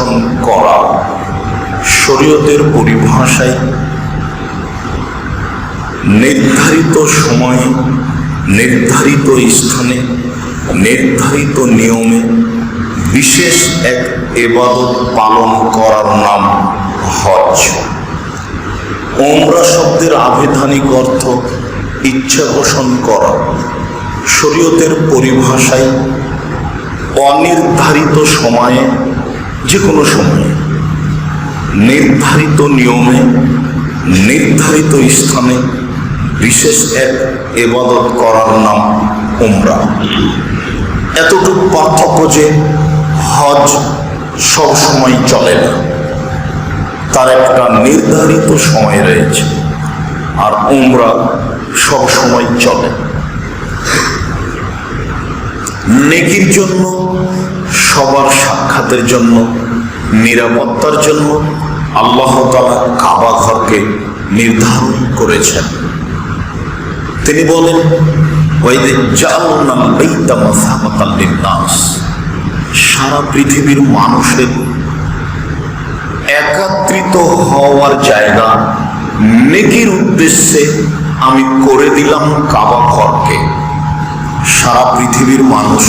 পোষণ করা শরীয়তের পরিভাষায় নির্ধারিত সময়ে, নির্ধারিত স্থানে, নির্ধারিত নিয়মে বিশেষ এক এবাদত পালন করার নাম হজ ওমরা শব্দের আবিধানিক অর্থ ইচ্ছা পোষণ করা। শরীয়তের পরিভাষায় অনির্ধারিত সময়ে যে কোনো সময়ে নির্ধারিত নিয়মে, নির্ধারিত স্থানে বিশেষ এক এবাদত করার নাম উমরা। এতটুকু পার্থক্য যে হজ সব সময় চলে না। তার একটা নির্ধারিত সময় রয়েছে, আর উমরা সব সময় চলে। নেকির জন্য সবার সাক্ষাতের জন্য, নিরাপত্তার জন্য আল্লাহ তালা কাবা ঘরকে নির্ধারণ করেছেন। তিনি বলেন সারা পৃথিবীর মানুষের একাত্রিত হওয়ার জায়গা নেকির উদ্দেশ্যে আমি করে দিলাম কাবা ঘরকে। সারা পৃথিবীর মানুষ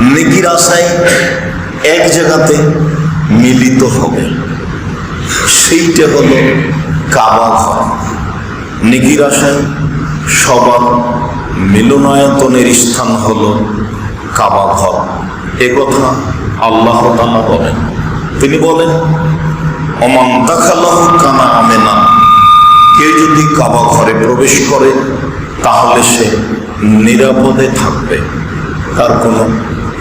নেকির আশায় এক জায়গাতে মিলিত হবে। সেইটা হলো কাবা ঘর নেকির আশায় সবার মিলনায়তনের স্থান হলো কাবা ঘর। এ কথা আল্লাহ তাআলা বলেন। তিনি বলেন, অমান দাখালাহ কানা আমেনা। কেউ যদি কাবা ঘরে প্রবেশ করে, তাহলে সে নিরাপদে থাকবে। তার কোনো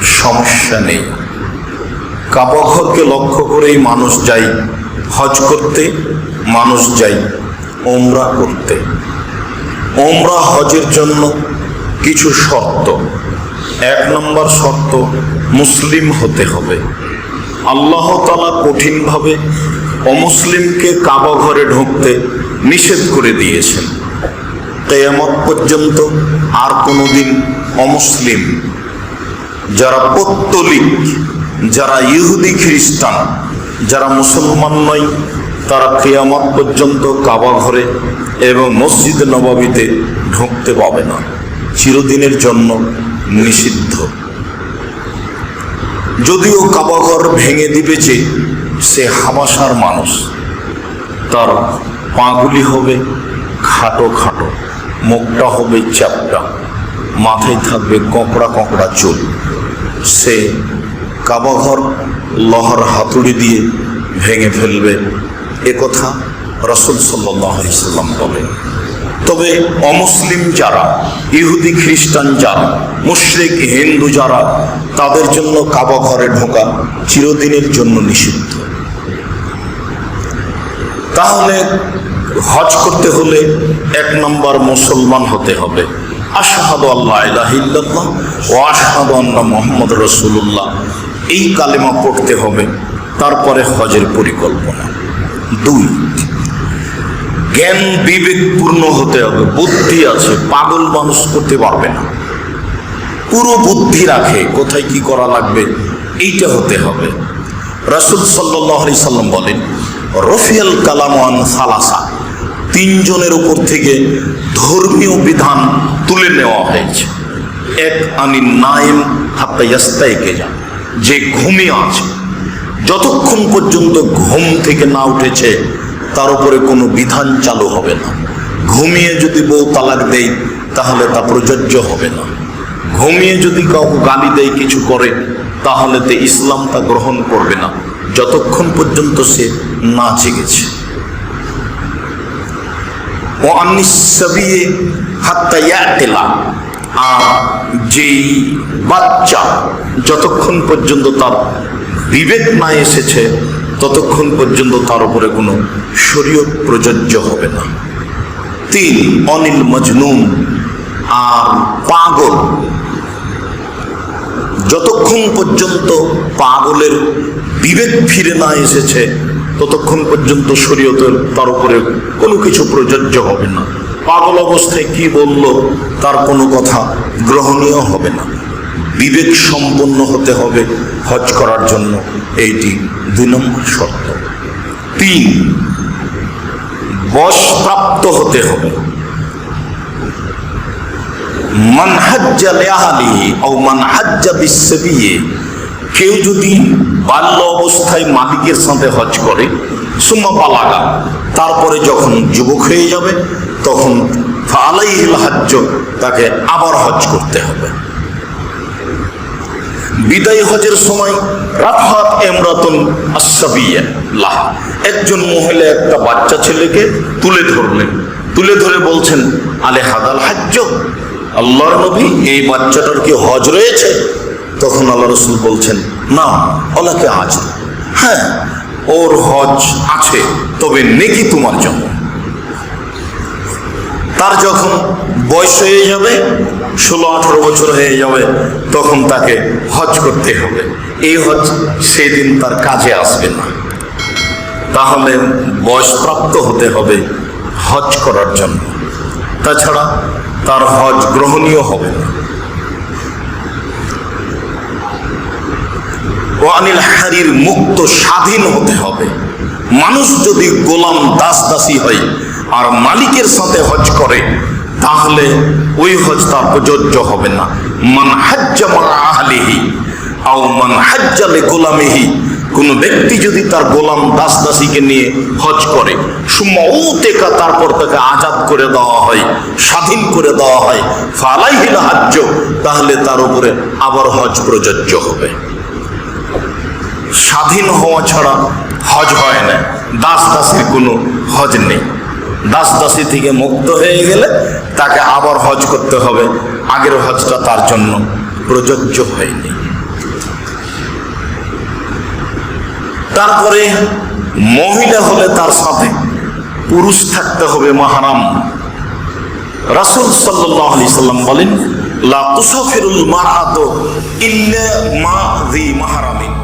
সমস্যা নেই। কাবা ঘরকে লক্ষ্য করেই মানুষ যায় হজ করতে, মানুষ যায় ওমরা করতে। ওমরা হজের জন্য কিছু শর্ত। এক নম্বর শর্ত, মুসলিম হতে হবে। আল্লাহ তালা কঠিনভাবে অমুসলিমকে কাবা ঢুকতে নিষেধ করে দিয়েছেন। কেয়ামত পর্যন্ত আর কোনোদিন অমুসলিম যারা পত্তলিক, যারা ইহুদি খ্রিস্টান, যারা মুসলমান নয়, তারা কেয়ামত পর্যন্ত কাবা ঘরে এবং মসজিদ নবাবিতে ঢুকতে পাবে না। চিরদিনের জন্য নিষিদ্ধ। যদিও কাবাঘর ভেঙে দিবে যে সে হাবাসার মানুষ। তার পাগুলি হবে খাটো খাটো, মুখটা হবে চ্যাপটা, মাথায় থাকবে কঁকড়া কঁকড়া চুল। সে কাবাঘর লহর হাতুড়ি দিয়ে ভেঙে ফেলবে। এ কথা রসুল সাল্লাম বলে তবে অমুসলিম যারা, ইহুদি, খ্রিস্টান যারা, মুশরিক, হিন্দু যারা, তাদের জন্য কাবা ঘরে ঢোকা চিরদিনের জন্য নিষিদ্ধ। তাহলে হজ করতে হলে এক নম্বর মুসলমান হতে হবে। আশহাদ মোহাম্মদ রসুল্লাহ এই কালেমা পড়তে হবে, তারপরে হজের পরিকল্পনা। দুই, জ্ঞান বিবেকপূর্ণ হতে হবে, বুদ্ধি আছে, পাগল মানুষ করতে পারবে না। পুরো বুদ্ধি রাখে, কোথায় কি করা লাগবে, এইটা হতে হবে। রাসুল সাল্লাহ আলি সাল্লাম বলেন, রফিয়াল কালামান সালাসা। তিনজনের উপর থেকে ধর্মীয় বিধান তুলে নেওয়া হয়েছে। এক আমি নাইম হাত্তা ইয়াস্তাইকে যান যে ঘুমিয়ে আছে। যতক্ষণ পর্যন্ত ঘুম থেকে না উঠেছে, তার উপরে কোনো বিধান চালু হবে না। ঘুমিয়ে যদি বউ তালাক দেয়, তাহলে তা প্রযোজ্য হবে না। ঘুমিয়ে যদি কাউকে গালি দেয় কিছু করে, তাহলে তে ইসলাম তা গ্রহণ করবে না, যতক্ষণ পর্যন্ত সে না জেগেছে। ও আনিসাবিয়ে হাত্তা ইয়াতেলা। আর যেই বাচ্চা যতক্ষণ পর্যন্ত তার বিবেক না এসেছে, ততক্ষণ পর্যন্ত তার উপরে কোনো শরীয়ত প্রযোজ্য হবে না। তিন, অনিল মজনুন আর পাগল। যতক্ষণ পর্যন্ত পাগলের বিবেক ফিরে না এসেছে ততক্ষণ পর্যন্ত শরীয়তের তার উপরে কোনো কিছু প্রযোজ্য হবে না। পাগল অবস্থায় কি বলল তার কোনো কথা গ্রহণীয় হবে না। বিবেক সম্পন্ন হতে হবে হজ করার জন্য, এইটি দুই নম্বর শর্ত। তিন বশপ্রাপ্ত হতে হবে। মান হাজ্জা লেহালিহি ও মান হাজ্জা বিশ্ববিয়ে কেউ যদি বাল্য অবস্থায় মালিকের সাথে হজ করে, সুম্মা বালাগা, তারপরে যখন যুবক হয়ে যাবে, তখন আলাইহিল হাজ্জ, তাকে আবার হজ করতে হবে। বিদায় হজের সময় রাফাত এমরাতুন আসাবিয়া লাহ, একজন মহিলা একটা বাচ্চা ছেলেকে তুলে ধরলেন। তুলে ধরে বলছেন, আলে হাদাল হাজ্য আল্লাহর নবী, এই বাচ্চাটার কি হজ রয়েছে? তখন আল্লাহ রসুল বলছেন না ওলাকে আজ হ্যাঁ ওর হজ আছে, তবে নেকি তোমার জন্য। তার যখন বয়স হয়ে যাবে, ষোলো, আঠারো বছর হয়ে যাবে, তখন তাকে হজ করতে হবে। এই হজ সেদিন তার কাজে আসবে না। তাহলে বয়সপ্রাপ্ত হতে হবে হজ করার জন্য। তাছাড়া তার হজ গ্রহণীয় হবে না। ও আনিল হারির মুক্ত স্বাধীন হতে হবে। মানুষ যদি গোলাম, দাস, দাসী হয় আর মালিকের সাথে হজ করে, তাহলে ওই হজ তার প্রযোজ্য হবে না। মান হাজ্জা মা আহলিহি আও মান হাজ্জালে গোলামিহি, কোন ব্যক্তি যদি তার গোলাম, দাস, দাসীকে নিয়ে হজ করে, সুম্মা ও তারপর তাকে আজাদ করে দেওয়া হয়, স্বাধীন করে দেওয়া হয়, ফালাইহিল হাজ্য তাহলে তার উপরে আবার হজ প্রযোজ্য হবে। স্বাধীন হওয়া ছাড়া হজ হয় না। দাস দাসের কোনো হজ নেই। দাস দাসী থেকে মুক্ত হয়ে গেলে তাকে আবার হজ করতে হবে। আগের হজটা তার জন্য প্রযোজ্য হয়নি। তারপরে মহিলা হলে তার সাথে পুরুষ থাকতে হবে মাহারাম। রাসুল সাল্লাহ সাল্লাম বলেন, লা তুসাফিরুল মারাত মা দি মাহারামিন।